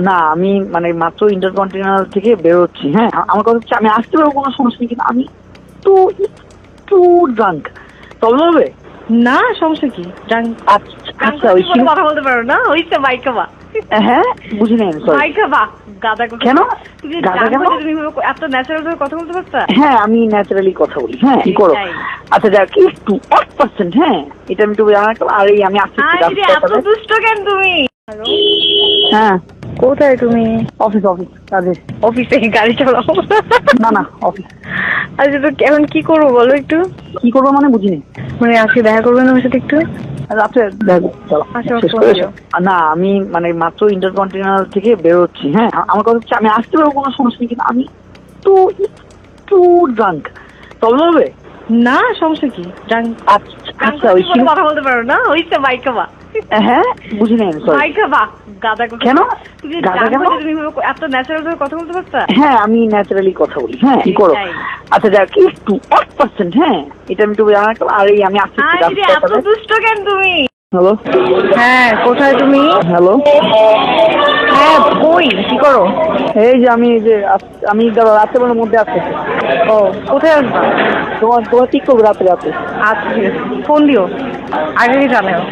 না আমি মানে মাত্র ইন্টারকন্টিনেন্টাল থেকে বেরোচ্ছি হ্যাঁ? আমার কথা হচ্ছে আমি আসতে পারব কোনো সমস্যা নেই কিন্তু আমি তো একটু ড্রাঙ্ক প্রবলেম হবে? না সমস্যা কি? ড্রাঙ্ক আচ্ছা আচ্ছা ওই কথা বলতে পারো না? ওইটা মাইকা বা হ্যাঁ বুঝি নাই সরি গাদা কেন? তুমি গাদা গাদা কেন? তুমি এত ন্যাচারাল ভাবে কথা বলতে পারতা? হ্যাঁ আমি ন্যাচারালি কথা বলি হ্যাঁ কি করো? আচ্ছা যাক একটু এক পার্সেন্ট হ্যাঁ এটা আমি একটু আর এই আমি আসছি এত দুষ্ট কেন তুমি? হ্যাঁ। কোথায় তুমি? অফিস অফিস কাজে অফিসে গাড়ি চালাও। না না অফিস আচ্ছা তো এখন কি করব বলো একটু? কি করব মানে বুঝিনি। মানে আজকে দেখা করবেন আমার সাথে একটু? রাত্রে আচ্ছা, না আমি মানে মাত্র ইন্টারকন্টিনেন্টাল থেকে বেরোচ্ছি হ্যাঁ? আমার কথা হচ্ছে আমি আসতে পারব কোনো সমস্যা নেই কিন্তু আমি তো একটু ড্রাঙ্ক প্রবলেম হবে? না সমস্যা কি? ড্রাঙ্ক আচ্ছা আচ্ছা ওই কথা বলতে পারো না? ওইটা মাইকা বা হ্যাঁ? বুঝি নাই সরি মাইকা গাদা কেন? তুমি গাদা কেন? তুমি এত ন্যাচারাল ভাবে কথা বলতে পারতা? হ্যাঁ আমি ন্যাচারালি কথা বলি। হ্যাঁ কি করো? আচ্ছা যাক একটু এক পার্সেন্ট হ্যাঁ এটা আমি একটু আর এই আমি আসছি এত দুষ্ট কেন তুমি? হ্যালো? হ্যাঁ কোথায় তুমি? হ্যালো? হ্যাঁ কই? কি করো? এই যে আমি এই যে আস- আমি রাত্রেবেলার মধ্যে আসতেছি ও কোথায় আসবা তোমার তোমার ঠিক করব রাত্রে রাত্রে আচ্ছা ঠিক আছে। ফোন দিও। আগে জানাও।